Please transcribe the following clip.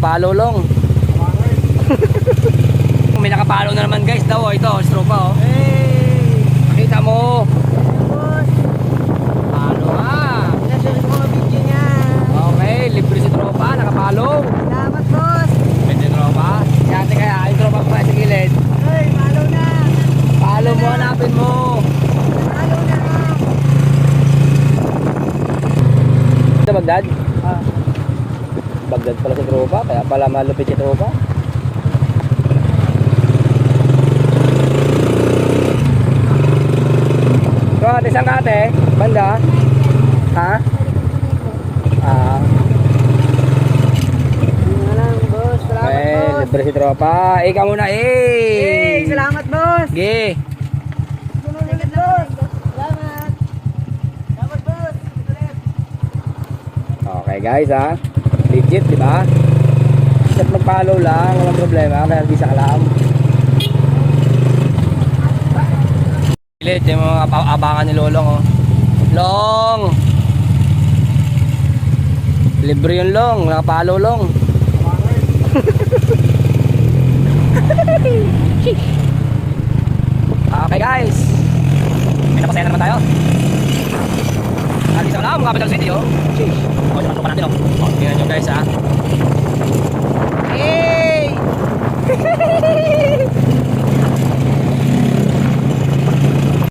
Palo long. May nakapalo na naman guys daw. oh. Ito, stropa oh. Hey! Kita mo. Palo ah. Nasunod ko ang video niya. Okay, libre si tropa. Nakapalo. Salamat, boss! Pwede tropa. Yate kaya, yung tropa pa sa gilid. Hey, malo na! Palo mo, hanapin mo. Malo na! Ito Bagdad? Bagdad pala si tropa. Kaya pala malupit si tropa. So, ate, saan ka ate? Banda? Ha? Ah, boss. Salamat, eh, boss! libre si tropa. Ikaw muna, eh! Hey, salamat, boss! Sige. Salamat, boss! Salamat! Salamat, boss! Okay guys ha. Legit, di ba? Basta mag-follow lang, walang problema, kaya di sa kalam. Legit, yung mga ab- abangan ni Lolong oh. Long! Libre yung long, nakapalo long. okay guys. May napasaya na naman tayo. Lagi sa kalam, capital city oh. Sheesh. O, oh, naman po natin o. Oh. O, tingnan nyo guys ha.